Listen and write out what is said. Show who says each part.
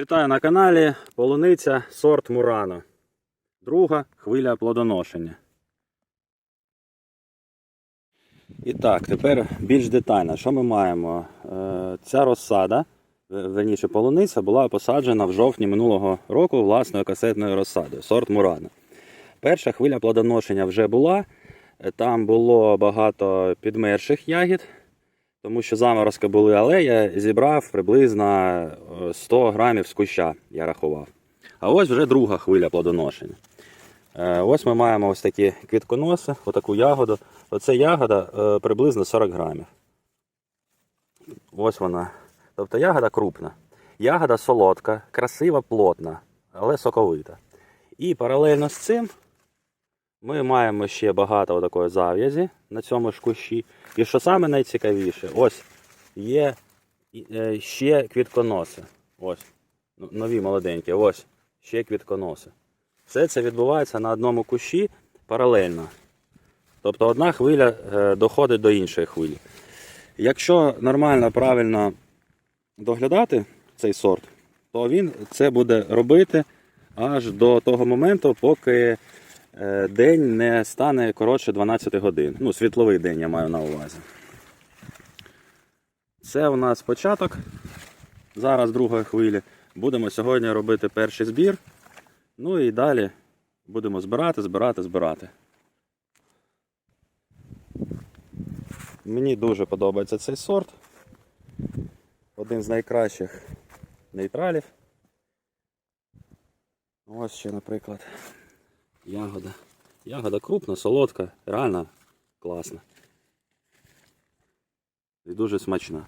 Speaker 1: Вітаю на каналі Полуниця сорт Мурано. Друга хвиля плодоношення. І так, тепер більш детально. Що ми маємо? Е, Ця розсада, в- верніше полуниця, була посаджена в жовтні минулого року власною касетною розсадою, сорт Мурано. Перша хвиля плодоношення вже була. Е, Там було багато підмерших ягід, тому що заморозки були, але я зібрав приблизно е, 100 грамів з куща, я рахував. А ось вже друга хвиля плодоношення. Е, Ось ми маємо ось такі квітконоси, отаку ягоду. Оце ягода е, приблизно 40 грамів. Ось вона. Тобто ягода крупна. Ягода солодка, красива, плотна, але соковита. І паралельно з цим ми маємо ще багато такої зав'язі на цьому ж кущі. І що саме найцікавіше, ось є е, ще квітконоси. Ось. Ну, Нові молоденькі, ось ще квітконоси. Все це відбувається на одному кущі паралельно. Тобто одна хвиля е, доходить до іншої хвилі. Якщо нормально, правильно доглядати цей сорт, то він це буде робити аж до того моменту, поки день не стане коротше 12 годин. Ну, світловий день я маю на увазі. Це у нас початок. Зараз другої хвилі. Будемо сьогодні робити перший збір. Ну і далі будемо збирати, збирати, збирати. Мені дуже подобається цей сорт. Один з найкращих нейтралів. Ось ще, наприклад, ягода. Ягода крупна, солодка, реально класна. І дуже смачна.